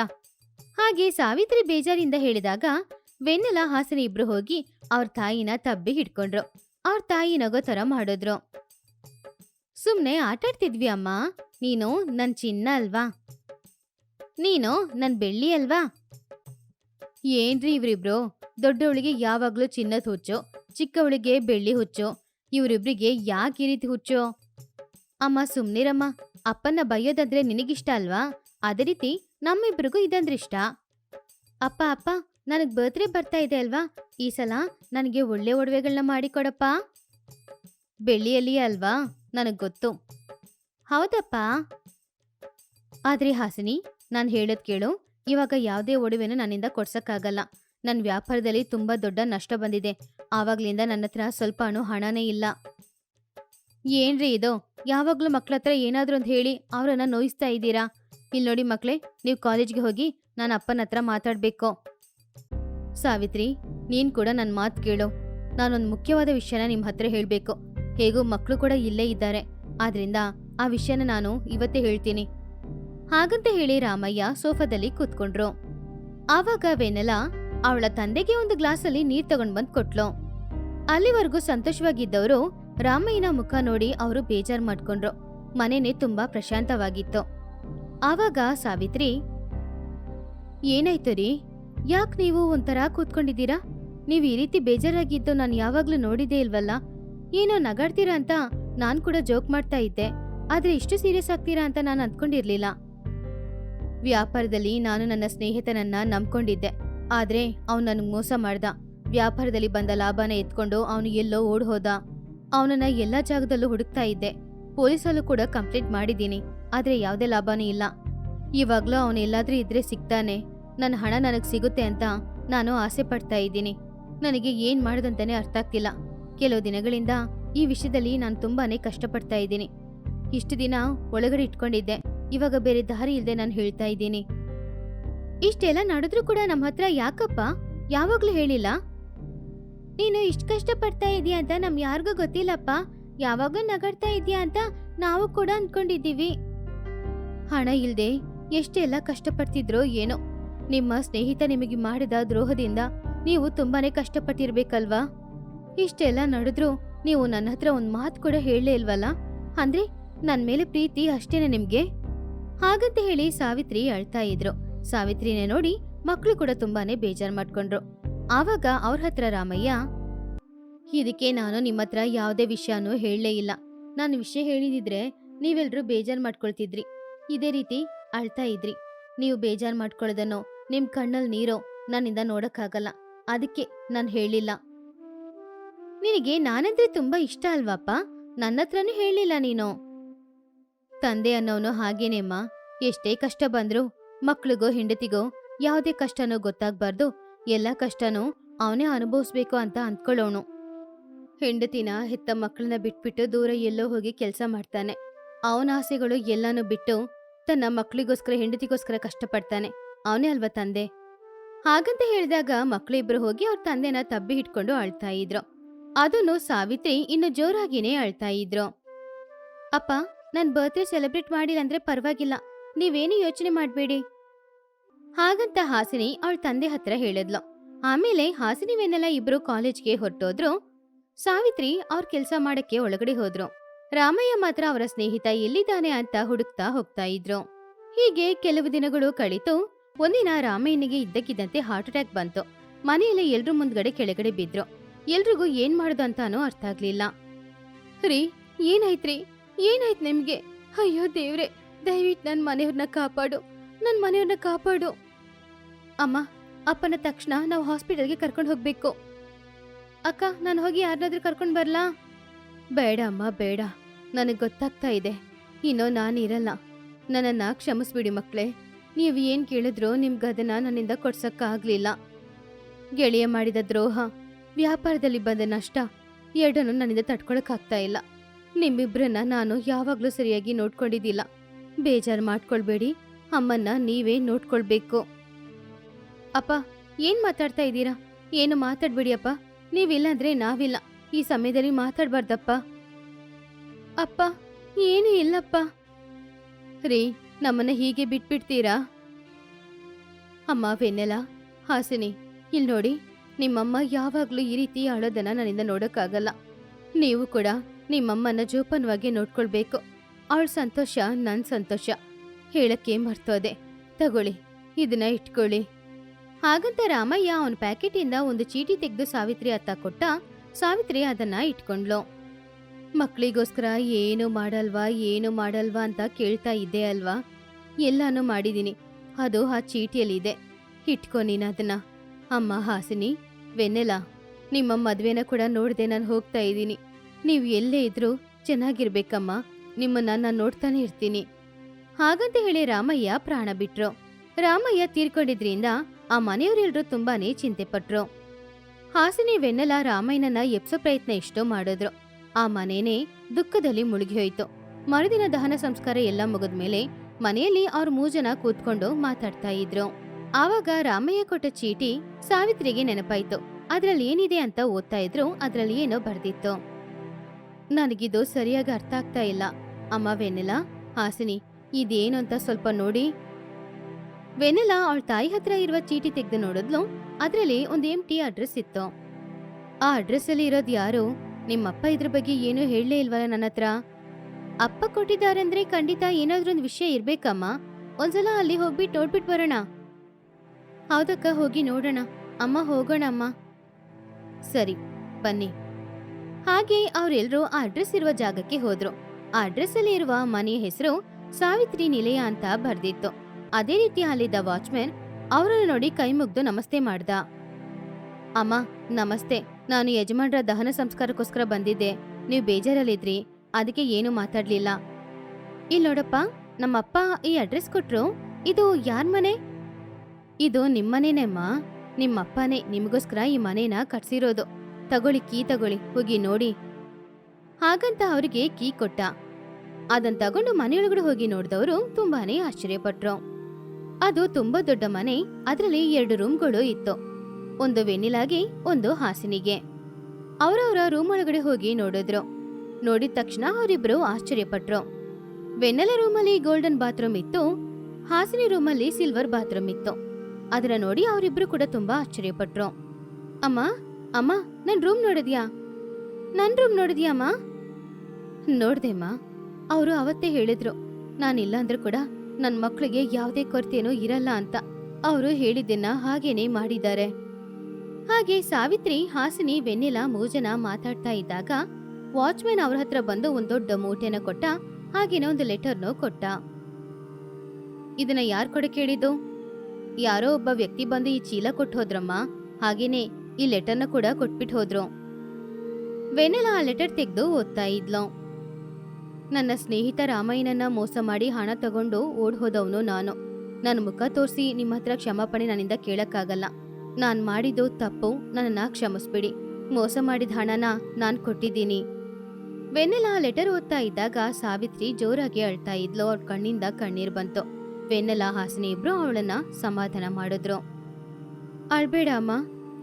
ಹಾಗೆ ಸಾವಿತ್ರಿ ಬೇಜಾರಿಂದ ಹೇಳಿದಾಗ, ವೆನ್ನೆಲ ಹಾಸನ ಇಬ್ರು ಹೋಗಿ ಅವ್ರ ತಾಯಿನ ತಬ್ಬಿ ಹಿಡ್ಕೊಂಡ್ರು. ಅವ್ರ ತಾಯಿ ನಗೋ ತರ ಮಾಡಿದ್ರು. ಸುಮ್ನೆ ಆಟಾಡ್ತಿದ್ವಿ ಅಮ್ಮ. ನೀನು ನನ್ ಚಿನ್ನ ಅಲ್ವಾ? ನೀನು ನನ್ ಬೆಳ್ಳಿ ಅಲ್ವಾ? ಏನ್ರಿ ಇವ್ರಿಬ್ರು? ದೊಡ್ಡವಳಿಗೆ ಯಾವಾಗ್ಲೂ ಚಿನ್ನದ ಹುಚ್ಚು, ಚಿಕ್ಕವಳಿಗೆ ಬೆಳ್ಳಿ ಹುಚ್ಚು, ಇವರಿಬ್ರಿಗೆ ಯಾಕೆ ಈ ರೀತಿ ಹುಚ್ಚು? ಅಮ್ಮ ಸುಮ್ನಿರಮ್ಮ. ಅಪ್ಪನ ಬಯ್ಯೋದಂದ್ರೆ ನಿನಗಿಷ್ಟ ಅಲ್ವಾ? ಅದೇ ರೀತಿ ನಮ್ಮಿಬ್ರಿಗೂ ಇದಂದ್ರೆ ಇಷ್ಟ. ಅಪ್ಪ ಅಪ್ಪ ನನಗ್ ಬರ್ತ್ಡೇ ಬರ್ತಾ ಇದೆ ಅಲ್ವಾ? ಈ ಸಲ ನನಗೆ ಒಳ್ಳೆ ಒಡವೆಗಳನ್ನ ಮಾಡಿಕೊಡಪ್ಪ ಬೆಳ್ಳಿಯಲ್ಲಿ ಅಲ್ವಾ? ನನಗೆ ಗೊತ್ತು. ಹೌದಪ್ಪ. ಆದ್ರೆ ಹಾಸಿನಿ, ನಾನು ಹೇಳೋದು ಕೇಳು. ಇವಾಗ ಯಾವುದೇ ಒಡವೆನೂ ನನ್ನಿಂದ ಕೊಡ್ಸೋಕ್ಕಾಗಲ್ಲ. ನನ್ನ ವ್ಯಾಪಾರದಲ್ಲಿ ತುಂಬಾ ದೊಡ್ಡ ನಷ್ಟ ಬಂದಿದೆ. ಆವಾಗ್ಲಿಂದ ನನ್ನ ಹತ್ರ ಸ್ವಲ್ಪ ಅಣು ಹಣನೇ ಇಲ್ಲ. ಏನ್ರಿ ಇದು? ಯಾವಾಗ್ಲೂ ಮಕ್ಳ ಹತ್ರ ಏನಾದ್ರೂ ಅಂತ ಹೇಳಿ ಅವರನ್ನ ನೋಯಿಸ್ತಾ ಇದ್ದೀರಾ? ಇಲ್ಲಿ ನೋಡಿ ಮಕ್ಕಳೇ ನೀವು ಕಾಲೇಜ್ಗೆ ಹೋಗಿ ನಾನು ಅಪ್ಪನ ಹತ್ರ ಮಾತಾಡ್ಬೇಕು. ಸಾವಿತ್ರಿ, ನೀನ್ ಕೂಡ ನನ್ನ ಮಾತು ಕೇಳು. ನಾನೊಂದು ಮುಖ್ಯವಾದ ವಿಷಯನ ನಿಮ್ಮ ಹತ್ರ ಹೇಳಬೇಕು. ಹೇಗೂ ಮಕ್ಕಳು ಕೂಡ ಇಲ್ಲೇ ಇದ್ದಾರೆ. ಆದ್ರಿಂದ ಆ ವಿಷಯನ ನಾನು ಇವತ್ತೇ ಹೇಳ್ತೀನಿ. ಹಾಗಂತ ಹೇಳಿ ರಾಮಯ್ಯ ಸೋಫಾದಲ್ಲಿ ಕೂತ್ಕೊಂಡ್ರು. ಆವಾಗ ವೆನೆಲ ಅವಳ ತಂದೆಗೆ ಒಂದು ಗ್ಲಾಸಲ್ಲಿ ನೀರ್ ತಗೊಂಡ್ ಬಂದ್ ಕೊಟ್ಲು. ಅಲ್ಲಿವರೆಗೂ ಸಂತೋಷವಾಗಿದ್ದವರು ರಾಮಯ್ಯನ ಮುಖ ನೋಡಿ ಅವರು ಬೇಜಾರ್ ಮಾಡ್ಕೊಂಡ್ರು. ಮನೆನೇ ತುಂಬಾ ಪ್ರಶಾಂತವಾಗಿತ್ತು. ಆವಾಗ ಸಾವಿತ್ರಿ, ಏನಾಯ್ತು ರೀ? ಯಾಕ್ ನೀವು ಒಂಥರ ಕೂತ್ಕೊಂಡಿದ್ದೀರಾ? ನೀವು ಈ ರೀತಿ ಬೇಜಾರಾಗಿದ್ದು ನಾನು ಯಾವಾಗ್ಲೂ ನೋಡಿದ್ದೇ ಇಲ್ವಲ್ಲ? ಏನೋ ನಗಾಡ್ತೀರಾ ಅಂತ ನಾನ್ ಕೂಡ ಜೋಕ್ ಮಾಡ್ತಾ ಇದ್ದೆ. ಆದ್ರೆ ಇಷ್ಟು ಸೀರಿಯಸ್ ಆಗ್ತೀರಾ ಅಂತ ನಾನು ಅಂದ್ಕೊಂಡಿರ್ಲಿಲ್ಲ ವ್ಯಾಪಾರದಲ್ಲಿ ನಾನು ನನ್ನ ಸ್ನೇಹಿತನನ್ನ ನಂಬ್ಕೊಂಡಿದ್ದೆ. ಆದ್ರೆ ಅವ್ನು ನನ್ ಮೋಸ ಮಾಡ್ದ. ವ್ಯಾಪಾರದಲ್ಲಿ ಬಂದ ಲಾಭನ ಎತ್ಕೊಂಡು ಅವನು ಎಲ್ಲೋ ಓಡ್ ಹೋದ ಅವನನ್ನ ಎಲ್ಲಾ ಜಾಗದಲ್ಲೂ ಹುಡುಕ್ತಾ ಇದ್ದೆ. ಪೊಲೀಸಲ್ಲೂ ಕೂಡ ಕಂಪ್ಲೇಂಟ್ ಮಾಡಿದ್ದೀನಿ. ಆದ್ರೆ ಯಾವುದೇ ಲಾಭನೂ ಇಲ್ಲ. ಇವಾಗ್ಲೂ ಅವನು ಎಲ್ಲಾದ್ರೂ ಇದ್ರೆ ಸಿಗ್ತಾನೆ. ನನ್ನ ಹಣ ನನಗೆ ಸಿಗುತ್ತೆ ಅಂತ ನಾನು ಆಸೆ ಪಡ್ತಾ ಇದ್ದೀನಿ. ನನಗೆ ಏನ್ ಮಾಡೋದಂತಾನೆ ಅರ್ಥ ಆಗ್ತಿಲ್ಲ. ಕೆಲವು ದಿನಗಳಿಂದ ಈ ವಿಷಯದಲ್ಲಿ ನಾನು ತುಂಬಾನೇ ಕಷ್ಟಪಡ್ತಾ ಇದ್ದೀನಿ. ಇಷ್ಟು ದಿನ ಒಳಗಡೆ ಇಟ್ಕೊಂಡಿದ್ದೆ. ಇವಾಗ ಬೇರೆ ದಾರಿ ಇಲ್ಲದೆ ನಾನು ಹೇಳ್ತಾ ಇದ್ದೀನಿ. ಇಷ್ಟೆಲ್ಲ ನಡೆದ್ರೂ ಕೂಡ ನಮ್ಮ ಹತ್ರ ಯಾಕಪ್ಪ? ಯಾವಾಗ್ಲೂ ಹೇಳಿಲ್ಲ? ನೀನು ಇಷ್ಟು ಕಷ್ಟಪಡ್ತಾ ಇದೀಯ ಅಂತ ನಮ್ ಯಾರಿಗೂ ಗೊತ್ತಿಲ್ಲಪ್ಪ. ಯಾವಾಗೂ ನಗಡ್ತಾ ಇದೀಯ ಅಂತ ನಾವು ಕೂಡ ಅನ್ಕೊಂಡಿದ್ದೀವಿ. ಹಣ ಇಲ್ದೆ ಎಷ್ಟೆಲ್ಲ ಕಷ್ಟಪಡ್ತಿದ್ರೋ ಏನೋ. ನಿಮ್ಮ ಸ್ನೇಹಿತ ನಿಮಗೆ ಮಾಡಿದ ದ್ರೋಹದಿಂದ ನೀವು ತುಂಬಾನೇ ಕಷ್ಟಪಟ್ಟಿರ್ಬೇಕಲ್ವಾ? ಇಷ್ಟೆಲ್ಲ ನಡೆದ್ರು ನೀವು ನನ್ನ ಹತ್ರ ಒಂದ್ ಮಾತು ಕೂಡ ಹೇಳಲೇ ಇಲ್ವಲ್ಲ? ಅಂದ್ರೆ ನನ್ ಮೇಲೆ ಪ್ರೀತಿ ಅಷ್ಟೇನೆ ನಿಮ್ಗೆ? ಹಾಗಂತ ಹೇಳಿ ಸಾವಿತ್ರಿ ಅಳ್ತಾ ಇದ್ರು. ಸಾವಿತ್ರಿನೇ ನೋಡಿ ಮಕ್ಕಳು ಕೂಡ ತುಂಬಾನೇ ಬೇಜಾರ್ ಮಾಡ್ಕೊಂಡ್ರು. ಆವಾಗ ಅವ್ರ ಹತ್ರ ರಾಮಯ್ಯ, ಇದಕ್ಕೆ ನಾನು ನಿಮ್ಮ ಹತ್ರ ಯಾವುದೇ ವಿಷಯನೂ ಹೇಳಲೇ ಇಲ್ಲ. ನಾನು ವಿಷಯ ಹೇಳಿದಿದ್ರೆ ನೀವೆಲ್ಲರೂ ಬೇಜಾರ್ ಮಾಡ್ಕೊಳ್ತಿದ್ರಿ. ಇದೇ ರೀತಿ ಅಳ್ತಾ ಇದ್ರಿ. ನೀವು ಬೇಜಾರ್ ಮಾಡ್ಕೊಳ್ಳೋದನ್ನು ನಿಮ್ ಕಣ್ಣಲ್ಲಿ ನೀರೋ? ನನ್ನಿಂದ ನೋಡಕ್ಕಾಗಲ್ಲ. ಅದಕ್ಕೆ ನಾನು ಹೇಳಿಲ್ಲ. ನಿನಗೆ ನಾನಂದ್ರೆ ತುಂಬಾ ಇಷ್ಟ ಅಲ್ವಾಪ್ಪ? ನನ್ನ ಹತ್ರನೂ ಹೇಳಿಲ್ಲ ನೀನು. ತಂದೆ ಅನ್ನೋನು ಹಾಗೇನೇಮ್ಮ ಎಷ್ಟೇ ಕಷ್ಟ ಬಂದ್ರು, ಮಕ್ಳಿಗೋ, ಹೆಂಡತಿಗೋ, ಯಾವುದೇ ಕಷ್ಟನೋ ಗೊತ್ತಾಗ್ಬಾರ್ದು. ಎಲ್ಲ ಕಷ್ಟನೂ ಅವನೇ ಅನುಭವಿಸ್ಬೇಕು ಅಂತ ಅಂದ್ಕೊಳ್ಳೋನು. ಹೆಂಡತಿನ, ಹೆತ್ತ ಮಕ್ಕಳನ್ನ ಬಿಟ್ಬಿಟ್ಟು ದೂರ ಎಲ್ಲೋ ಹೋಗಿ ಕೆಲಸ ಮಾಡ್ತಾನೆ. ಅವನ ಆಸೆಗಳು ಎಲ್ಲಾನು ಬಿಟ್ಟು ತನ್ನ ಮಕ್ಕಳಿಗೋಸ್ಕರ ಹೆಂಡತಿಗೋಸ್ಕರ ಕಷ್ಟಪಡ್ತಾನೆ. ಅವನೇ ಅಲ್ವಾ ತಂದೆ? ಹಾಗಂತ ಹೇಳಿದಾಗ ಮಕ್ಕಳಿಬ್ರು ಹೋಗಿ ಅವ್ರ ತಂದೆನ ತಬ್ಬಿ ಹಿಡ್ಕೊಂಡು ಅಳ್ತಾ ಇದ್ರು. ಅದನ್ನು ಸಾವಿತ್ರಿ ಇನ್ನು ಜೋರಾಗಿನೇ ಅಳ್ತಾ ಇದ್ರು. ಅಪ್ಪ, ನನ್ ಬರ್ತ್ಡೇ ಸೆಲೆಬ್ರೇಟ್ ಮಾಡಿಲ್ಲ ಅಂದ್ರೆ ಪರವಾಗಿಲ್ಲ. ನೀವೇನು ಯೋಚನೆ ಮಾಡ್ಬೇಡಿ? ಹಾಗಂತ ಹಾಸಿನಿ ಅವಳ ತಂದೆ ಹತ್ರ ಹೇಳಿದ್ಲು. ಆಮೇಲೆ ಹಾಸಿನಿವೇನೆಲ್ಲ ಇಬ್ರು ಕಾಲೇಜ್ಗೆ ಹೊರಟೋದ್ರು. ಸಾವಿತ್ರಿ ಅವ್ರ ಕೆಲ್ಸ ಮಾಡಕ್ಕೆ ಒಳಗಡೆ ಹೋದ್ರು. ರಾಮಯ್ಯ ಮಾತ್ರ ಅವರ ಸ್ನೇಹಿತ ಎಲ್ಲಿದ್ದಾನೆ ಅಂತ ಹುಡುಕ್ತಾ ಹೋಗ್ತಾ ಇದ್ರು. ಹೀಗೆ ಕೆಲವು ದಿನಗಳು ಕಳಿತು. ಒಂದಿನ ರಾಮಯ್ಯನಿಗೆ ಇದ್ದಕ್ಕಿದ್ದಂತೆ ಹಾರ್ಟ್ ಅಟ್ಯಾಕ್ ಬಂತು. ಮನೆಯಲ್ಲಿ ಎಲ್ರೂ ಮುಂದ್ಗಡೆ ಕೆಳಗಡೆ ಬಿದ್ರು. ಎಲ್ರಿಗೂ ಏನ್ ಮಾಡುದು ಅಂತಾನೂ ಅರ್ಥ ಆಗ್ಲಿಲ್ಲ. ರೀ, ಏನಾಯ್ತ್ರಿ? ಏನಾಯ್ತು ನಿಮ್ಗೆ? ಅಯ್ಯೋ ದೇವ್ರೆ, ದಯವಿಟ್ಟು ನನ್ ಮನೆಯವ್ರನ್ನ ಕಾಪಾಡು. ನನ್ ಮನೆಯವ್ರನ್ನ ಕಾಪಾಡು. ಅಮ್ಮ, ಅಪ್ಪನ ತಕ್ಷಣ ನಾವು ಹಾಸ್ಪಿಟಲ್ಗೆ ಕರ್ಕೊಂಡು ಹೋಗ್ಬೇಕು. ಅಕ್ಕ, ನಾನು ಹೋಗಿ ಯಾರನ್ನಾದ್ರೂ ಕರ್ಕೊಂಡು ಬರ್ಲಾ? ಬೇಡ ಅಮ್ಮ, ಬೇಡ. ನನಗೆ ಗೊತ್ತಾಗ್ತಾ ಇದೆ. ಇನ್ನೂ ನಾನಿರಲ್ಲ ನನ್ನನ್ನ ಕ್ಷಮಿಸ್ಬಿಡಿ ಮಕ್ಳೇ. ನೀವು ಏನು ಕೇಳಿದ್ರೋ ನಿಮ್ಗೆ ಅದನ್ನ ನನ್ನಿಂದ ಕೊಡ್ಸೋಕ್ಕಾಗಲಿಲ್ಲ. ಗೆಳೆಯ ಮಾಡಿದ ದ್ರೋಹ, ವ್ಯಾಪಾರದಲ್ಲಿ ಬಂದ ನಷ್ಟ, ಎರಡನ್ನೂ ನನ್ನಿಂದ ತಡ್ಕೊಳಕ್ಕಾಗ್ತಾ ಇಲ್ಲ. ನಿಮ್ಮಿಬ್ರನ್ನ ನಾನು ಯಾವಾಗಲೂ ಸರಿಯಾಗಿ ನೋಡ್ಕೊಂಡಿದ್ದಿಲ್ಲ. ಬೇಜಾರು ಮಾಡ್ಕೊಳ್ಬೇಡಿ, ಅಮ್ಮನ್ನ ನೀವೇ ನೋಡ್ಕೊಳ್ಬೇಕು. ಅಪ್ಪ, ಏನು ಮಾತಾಡ್ತಾ ಇದ್ದೀರಾ? ಏನು ಮಾತಾಡ್ಬೇಡಿ ಅಪ್ಪ. ನೀವಿಲ್ಲಾಂದ್ರೆ ನಾವಿಲ್ಲ. ಈ ಸಮಯದಲ್ಲಿ ಮಾತಾಡ್ಬಾರ್ದಪ್ಪ. ಅಪ್ಪ, ಏನು ಇಲ್ಲಪ್ಪ. ರೀ ನಮ್ಮನ್ನ ಹೀಗೆ ಬಿಟ್ಬಿಡ್ತೀರಾ? ಅಮ್ಮ, ವೆನ್ನೆಲ, ಹಾಸಿನಿ ಇಲ್ಲಿ ನೋಡಿ, ನಿಮ್ಮಮ್ಮ ಯಾವಾಗ್ಲೂ ಈ ರೀತಿ ಅಳೋದನ್ನ ನನ್ನಿಂದ ನೋಡಕ್ಕಾಗಲ್ಲ. ನೀವು ಕೂಡ ನಿಮ್ಮಮ್ಮನ ಜೋಪಾನವಾಗಿ ನೋಡ್ಕೊಳ್ಬೇಕು. ಅವಳ ಸಂತೋಷ ನನ್ ಸಂತೋಷ. ಹೇಳಕ್ಕೆ ಮರ್ತೋದೆ. ತಗೊಳ್ಳಿ, ಇದನ್ನ ಇಟ್ಕೊಳ್ಳಿ. ಹಾಗಂತ ರಾಮಯ್ಯ ಅವನ ಪ್ಯಾಕೆಟಿಂದ ಒಂದು ಚೀಟಿ ತೆಗೆದು ಸಾವಿತ್ರಿ ಅತ್ತ ಕೊಟ್ಟ, ಸಾವಿತ್ರಿ ಅದನ್ನ ಇಟ್ಕೊಂಡ್ಲು. ಮಕ್ಕಳಿಗೋಸ್ಕರ ಏನು ಮಾಡಲ್ವಾ ಏನು ಮಾಡಲ್ವಾ ಅಂತ ಕೇಳ್ತಾ ಇದ್ದೆ ಅಲ್ವಾ? ಎಲ್ಲಾನು ಮಾಡಿದ್ದೀನಿ ಅದು ಆ ಚೀಟಿಯಲ್ಲಿದೆ. ಇಟ್ಕೊ ನೀನು ಅದನ್ನ ಅಮ್ಮ ಹಾಸಿನಿ, ವೆನ್ನೆಲ, ನಿಮ್ಮ ಮದುವೆನ ಕೂಡ ನೋಡ್ದೆ ನಾನು ಹೋಗ್ತಾ ಇದ್ದೀನಿ. ನೀವು ಎಲ್ಲೇ ಇದ್ರೂ ಚೆನ್ನಾಗಿರ್ಬೇಕಮ್ಮ. ನಿಮ್ಮನ್ನ ನಾನು ನೋಡ್ತಾನೆ ಇರ್ತೀನಿ. ಹಾಗಂತ ಹೇಳಿ ರಾಮಯ್ಯ ಪ್ರಾಣ ಬಿಟ್ರು. ರಾಮಯ್ಯ ತೀರ್ಕೊಂಡಿದ್ರಿಂದ ಆ ಮನೆಯವರೆಲ್ಲರೂ ತುಂಬಾನೇ ಚಿಂತೆ ಪಟ್ರು. ಹಾಸಿನಿ, ವೆನ್ನೆಲ, ರಾಮಯ್ಯನನ್ನ ಎಪ್ಸೋ ಪ್ರಯತ್ನ ಎಷ್ಟೋ ಮಾಡಿದ್ರು. ಆ ಮನೇನೆ ದುಃಖದಲ್ಲಿ ಮುಳುಗಿ ಹೋಯ್ತು ಮರುದಿನ ದಹನ ಸಂಸ್ಕಾರ ಎಲ್ಲ ಮುಗಿದ್ಮೇಲೆ ಮನೆಯಲ್ಲಿ ಅವ್ರ ಮೂರು ಜನ ಕೂತ್ಕೊಂಡು ಮಾತಾಡ್ತಾ ಇದ್ರು. ಆವಾಗ ರಾಮಯ್ಯ ಕೊಟ್ಟ ಚೀಟಿ ಸಾವಿತ್ರಿಗೆ ನೆನಪಾಯ್ತು. ಅದ್ರಲ್ಲಿ ಏನಿದೆ ಅಂತ ಓದ್ತಾ ಇದ್ರು, ಅದ್ರಲ್ಲಿ ಏನೋ ಬರ್ದಿತ್ತು. ನನಗಿದು ಸರಿಯಾಗಿ ಅರ್ಥ ಆಗ್ತಾ ಇಲ್ಲ. ಅಮ್ಮ ವೆನೆಲಾ, ಹಾಸಿನಿ, ಇದೇನು ಅಂತ ಸ್ವಲ್ಪ ನೋಡಿ. ವೆನೆಲಾ ಅವಳ ತಾಯಿ ಹತ್ರ ಇರುವ ಚೀಟಿ ತೆಗೆದು ನೋಡಿದ್ಲು. ಅದ್ರಲ್ಲಿ ಒಂದು ಎಂ ಟಿ ಅಡ್ರೆಸ್ ಇತ್ತು. ಆ ಅಡ್ರೆಸ್ ಅಲ್ಲಿ ಇರೋದು ಯಾರು? ನಿಮ್ಮಪ್ಪ ಇದ್ರ ಬಗ್ಗೆ ಏನೂ ಹೇಳಲೇ ಇಲ್ವಲ್ಲ ನನ್ನ ಹತ್ರ ಅಪ್ಪ ಕೊಟ್ಟಿದ್ದಾರಂದ್ರೆ ಖಂಡಿತ ಏನಾದ್ರೂ ಒಂದು ವಿಷಯ ಇರ್ಬೇಕಮ್ಮ. ಒಂದ್ಸಲ ಅಲ್ಲಿ ಹೋಗ್ಬಿಟ್ಟು ನೋಡ್ಬಿಟ್ಟು ಬರೋಣ. ಹೌದಕ್ಕ, ಹೋಗಿ ನೋಡೋಣ. ಅಮ್ಮ ಹೋಗೋಣ ಅಮ್ಮ ಸರಿ, ಬನ್ನಿ. ಹಾಗೆ ಅವರೆಲ್ಲರೂ ಆ ಅಡ್ರೆಸ್ ಇರುವ ಜಾಗಕ್ಕೆ ಹೋದ್ರು. ಆ ಅಡ್ರೆಸ್ ಅಲ್ಲಿ ಇರುವ ಮನೆಯ ಹೆಸರು ಸಾವಿತ್ರಿ ನಿಲಯ ಅಂತ ಬರ್ದಿತ್ತು. ಅದೇ ರೀತಿ ಅಲ್ಲಿದ್ದ ವಾಚ್ಮ್ಯಾನ್ ಅವರನ್ನು ನೋಡಿ ಕೈ ಮುಗ್ದು ನಮಸ್ತೆ ಮಾಡ್ದ. ಅಮ್ಮ, ನಮಸ್ತೆ. ನಾನು ಯಜಮಾನ್ರ ದಹನ ಸಂಸ್ಕಾರಕ್ಕೋಸ್ಕರ ಬಂದಿದ್ದೆ. ನೀವು ಬೇಜಾರಲ್ಲಿದ್ರಿ? ಅದಕ್ಕೆ ಏನು ಮಾತಾಡ್ಲಿಲ್ಲ. ಇಲ್ಲಿ ನೋಡಪ್ಪ, ನಮ್ಮಪ್ಪ ಈ ಅಡ್ರೆಸ್ ಕೊಟ್ರು, ಇದು ಯಾರ್ ಮನೆ? ಇದು ನಿಮ್ಮನೇನೆಮ್ಮ ನಿಮ್ಮಪ್ಪನೇ ನಿಮಗೋಸ್ಕರ ಈ ಮನೇನ ಕಟ್ಸಿರೋದು. ತಗೊಳ್ಳಿ, ಕೀ ತಗೊಳ್ಳಿ, ಹೋಗಿ ನೋಡಿ. ಹಾಗಂತ ಅವರಿಗೆ ಕೀ ಕೊಟ್ಟ. ಅದನ್ ತಗೊಂಡು ಮನೆಯೊಳಗಡೆ ಹೋಗಿ ನೋಡಿದವರು ತುಂಬಾನೇ ಆಶ್ಚರ್ಯಪಟ್ರು. ಅದು ತುಂಬಾ ದೊಡ್ಡ ಮನೆ, ಅದರಲ್ಲಿ ಎರಡು ರೂಮ್ಗಳು ಇತ್ತು. ಒಂದು ವೆನಿಲಾಗೆ, ಒಂದು ಹಾಸಿನಿಗೆ. ಅವರವರ ರೂಮ್ ಒಳಗಡೆ ಹೋಗಿ ನೋಡಿದ್ರು. ನೋಡಿದ ತಕ್ಷಣ ಅವರಿಬ್ಬರು ಆಶ್ಚರ್ಯಪಟ್ರು. ವೆನ್ನೆಲ ರೂಮಲ್ಲಿ ಗೋಲ್ಡನ್ ಬಾತ್ರೂಮ್ ಇತ್ತು. ಹಾಸಿನಿ ರೂಮಲ್ಲಿ ಸಿಲ್ವರ್ ಬಾತ್ರೂಮ್ ಇತ್ತು. ಅದನ್ನ ನೋಡಿ ಅವರಿಬ್ರು ಕೂಡ ತುಂಬಾ ಆಶ್ಚರ್ಯಪಟ್ರು. ಅಮ್ಮ ಅಮ್ಮ, ನನ್ ರೂಮ್ ನೋಡಿದ್ಯಾ? ನನ್ ರೂಮ್ ನೋಡಿದ್ಯಾ ಅಮ್ಮ ನೋಡ್ದೆಮ್ಮ ಅವರು ಅವತ್ತೇ ಹೇಳಿದ್ರು ನಾನಿಲ್ಲ ಅಂದ್ರೂ ಕೂಡ ನನ್ ಮಕ್ಕಳಿಗೆ ಯಾವುದೇ ಕೊರತೆನೂ ಇರಲ್ಲ ಅಂತ ಅವರು ಹೇಳಿದ್ದನ್ನ ಹಾಗೇನೆ ಮಾಡಿದ್ದಾರೆ. ಹಾಗೆ ಸಾವಿತ್ರಿ, ಹಾಸಿನಿ, ವೆನ್ನೆಲ, ಮೂಜನ ಮಾತಾಡ್ತಾ ಇದ್ದಾಗ ವಾಚ್ಮ್ಯಾನ್ ಅವ್ರ ಹತ್ರ ಬಂದು ಒಂದ್ ದೊಡ್ಡ ಮೂಟೆನ ಕೊಟ್ಟ, ಹಾಗೇನೆ ಒಂದು ಲೆಟರ್ನು ಕೊಟ್ಟ. ಇದನ್ನ ಯಾರ್ ಕೊಡ ಕೇಳಿದ್ದು? ಯಾರೋ ಒಬ್ಬ ವ್ಯಕ್ತಿ ಬಂದು ಈ ಚೀಲ ಕೊಟ್ಟು ಹೋದ್ರಮ್ಮ, ಹಾಗೇನೆ ಈ ಲೆಟರ್ನ ಕೂಡ ಕೊಟ್ಬಿಟ್ಟು ಹೋದ್ರು. ವೆನೆಲ ಆ ಲೆಟರ್ ತೆಗೆದು ಓದ್ತಾ ಇದ್ಲು. ನನ್ನ ಸ್ನೇಹಿತ ರಾಮಯ್ಯನನ್ನ ಮೋಸ ಮಾಡಿ ಹಣ ತಗೊಂಡು ಓಡ್ ಹೋದವನು ನಾನು. ನನ್ನ ಮುಖ ತೋರಿಸಿ ನಿಮ್ಮ ಹತ್ರ ಕ್ಷಮಾಪಣೆ ನನ್ನಿಂದ ಕೇಳಕ್ಕಾಗಲ್ಲ. ನಾನ್ ಮಾಡಿದ್ದು ತಪ್ಪು, ನನ್ನನ್ನ ಕ್ಷಮಿಸ್ಬಿಡಿ. ಮೋಸ ಮಾಡಿದ ಹಣನ ನಾನ್ ಕೊಟ್ಟಿದ್ದೀನಿ. ವೆನ್ನೆಲ ಲೆಟರ್ ಓದ್ತಾ ಇದ್ದಾಗ ಸಾವಿತ್ರಿ ಜೋರಾಗಿ ಅಳ್ತಾ ಇದ್ಲು. ಅವ್ರ ಕಣ್ಣಿಂದ ಕಣ್ಣೀರ್ ಬಂತು. ವೆನ್ನೆಲ ಹಾಸನೆ ಇಬ್ರು ಅವಳನ್ನ ಸಮಾಧಾನ ಮಾಡಿದ್ರು. ಅಳ್ಬೇಡ ಅಮ್ಮ,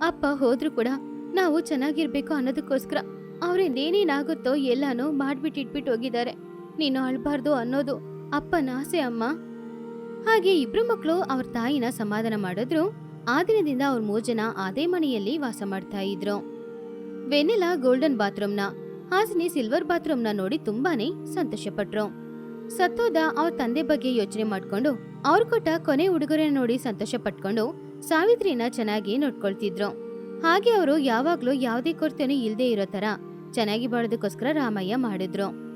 ಅಪ್ಪ ಹೋದ್ರು ಕೂಡ ನಾವು ಚೆನ್ನಾಗಿರ್ಬೇಕು ಅನ್ನೋದಕ್ಕೋಸ್ಕರ ಅವ್ರಿಂದ ಏನೇನಾಗುತ್ತೋ ಎಲ್ಲಾನು ಮಾಡ್ಬಿಟ್ಟು ಇಟ್ಬಿಟ್ಟು ಹೋಗಿದ್ದಾರೆ. ನೀನು ಅಳ್ಬಾರ್ದು ಅನ್ನೋದು ಅಪ್ಪನ ಆಸೆ ಅಮ್ಮ. ಹಾಗೆ ಇಬ್ರು ಮಕ್ಕಳು ಅವ್ರ ತಾಯಿನ ಸಮಾಧಾನ ಮಾಡಿದ್ರು. ಆ ದಿನದಿಂದ ಅವ್ರ ಮೂರು ಜನ ಅದೇ ಮನೆಯಲ್ಲಿ ವಾಸ ಮಾಡ್ತಾ ಇದ್ರು. ವೆನೆಲಾ ಗೋಲ್ಡನ್ ಬಾತ್ರೂಮ್ನ ಹಾಸಿನಿ ಸಿಲ್ವರ್ ಬಾತ್ರೂಮ್ನ ನೋಡಿ ತುಂಬಾನೇ ಸಂತೋಷಪಟ್ರು. ಸತ್ತೋದ ಅವ್ರ ತಂದೆ ಬಗ್ಗೆ ಯೋಚನೆ ಮಾಡ್ಕೊಂಡು ಅವ್ರು ಕೊಟ್ಟ ಕೊನೆ ಉಡುಗೊರೆ ನೋಡಿ ಸಂತೋಷ ಪಟ್ಕೊಂಡು ಸಾವಿತ್ರಿನ ಚೆನ್ನಾಗಿ ನೋಡ್ಕೊಳ್ತಿದ್ರು. ಹಾಗೆ ಅವರು ಯಾವಾಗ್ಲೂ ಯಾವುದೇ ಕೊರತೆನೂ ಇಲ್ದೇ ಇರೋ ತರ ಚೆನ್ನಾಗಿ ಬಾಳೋದಕ್ಕೋಸ್ಕರ ರಾಮಯ್ಯ ಮಾಡಿದ್ರು.